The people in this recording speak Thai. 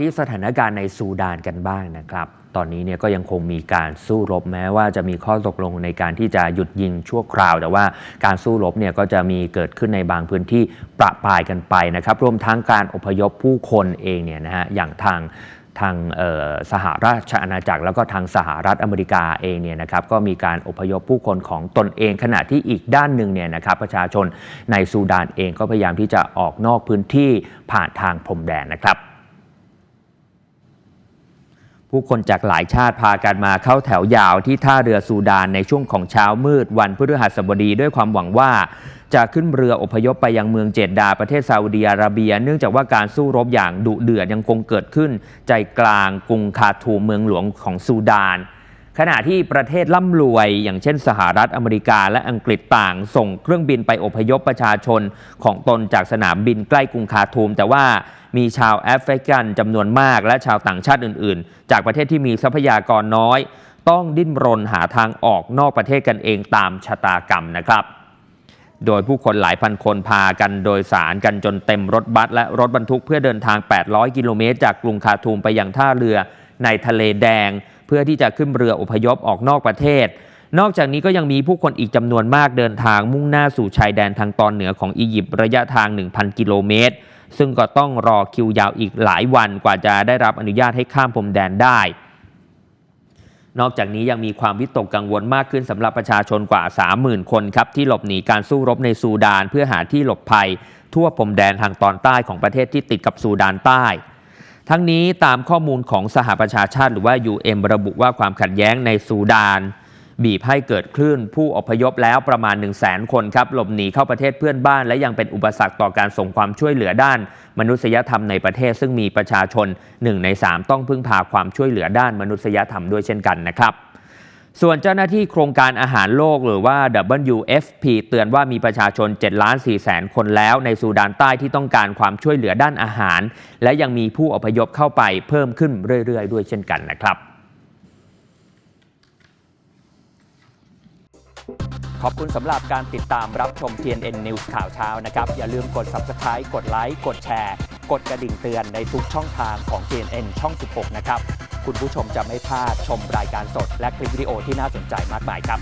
ที่สถานการณ์ในซูดานกันบ้างนะครับ ตอนนี้เนี่ยก็ยังคงมีการสู้รบแม้ว่าจะมีข้อตกลงในการที่จะหยุดยิงชั่วคราว แต่ว่าการสู้รบเนี่ยก็จะมีเกิดขึ้นในบางพื้นที่ประปายกันไปนะครับ รวมทั้งการอพยพผู้คนเองเนี่ยนะฮะอย่างทางทางสหราชอาณาจักรแล้วก็ทางสหรัฐอเมริกาเองเนี่ยนะครับก็มีการอพยพผู้คนของตนเองขณะที่อีกด้านหนึ่งเนี่ยนะครับประชาชนในซูดานเองก็พยายามที่จะออกนอกพื้นที่ผ่านทางพรมแดนนะครับ ผู้คนจากหลายชาติพากันมาเข้าแถวยาวที่ท่าเรือซูดานในช่วงของเช้ามืดวันพฤหัสบดีด้วยความหวังว่า จะขึ้นเรืออพยพไปยังเมืองเจดดาประเทศซาอุดีอาระเบีย เนื่องจากว่าการสู้รบอย่างดุเดือดยังคงเกิดขึ้น ใจกลางกรุงคาทูเมืองหลวงของซูดาน ขณะที่ประเทศร่ำรวย อย่างเช่นสหรัฐอเมริกาและอังกฤษต่าง ส่งเครื่องบินไปอพยพประชาชนของตนจากสนามบินใกล้กรุงคาทูม แต่ว่ามีชาวแอฟริกันจำนวนมากและชาวต่างชาติอื่น ๆ จากประเทศที่มีทรัพยากรน้อย ต้องดิ้นรนหาทางออกนอกประเทศกันเองตามชะตากรรมนะครับโดยผู้คนหลายพันคนพากันโดยสารกันจนเต็มรถบัสและรถบรรทุกเพื่อเดินทาง 800 กิโลเมตรจากกรุงคาทูมไปยังท่าเรือในทะเลแดง พื่อที่จะขึ้นเรืออพยพออกนอกประเทศ นอกจากนี้ก็ยังมีผู้คนอีกจำนวนมากเดินทางมุ่งหน้าสู่ชายแดนทางตอนเหนือของอียิปต์ระยะทาง 1,000 กิโลเมตร ซึ่งก็ต้องรอคิวยาวอีกหลายวันกว่าจะได้รับอนุญาตให้ข้ามพรมแดนได้ นอกจากนี้ยังมีความวิตกกังวลมากขึ้นสำหรับประชาชนกว่า 30,000 คนครับที่หลบหนีการสู้รบในซูดาน เพื่อหาที่หลบภัย ทั่วพรมแดนทางตอนใต้ของประเทศที่ติดกับซูดานใต้ ทั้งนี้ตามข้อมูลของสหประชาชาติหรือว่า UN ระบุว่าความขัดแย้งในซูดาน บีบให้เกิดคลื่นผู้อพยพแล้วประมาณ 1 0 0 0 0แสนคนครับหลบหนีเข้าประเทศเพื่อนบ้าน และยังเป็นอุปสรรคต่อการส่งความช่วยเหลือด้าน มนุษยธรรมในประเทศซึ่งมีประชาชน 1 ใน 3 ต้องพึ่งพาความช่วยเหลือด้านมนุษยธรรมด้วยเช่นกันนะครับ ส่วนเจ้าหน้าที่โครงการอาหารโลกหรือว่า WFP เตือนว่ามีประชาชน7ล้าน4แสนคนแล้วในซูดานใต้ที่ต้องการความช่วยเหลือด้านอาหาร และยังมีผู้อพยพเข้าไปเพิ่มขึ้นเรื่อย ๆ ด้วยเช่นกันนะครับ ขอบคุณสำหรับการติดตามรับชม TNN News ข่าวเช้านะครับ อย่าลืมกด Subscribe กดไลค์กดแชร์ กดกระดิ่งเตือนในทุกช่องทางของ TNN ช่อง 16 นะครับ คุณผู้ชมจะไม่พลาดชมรายการสดและคลิปวิดีโอที่น่าสนใจมากมายครับ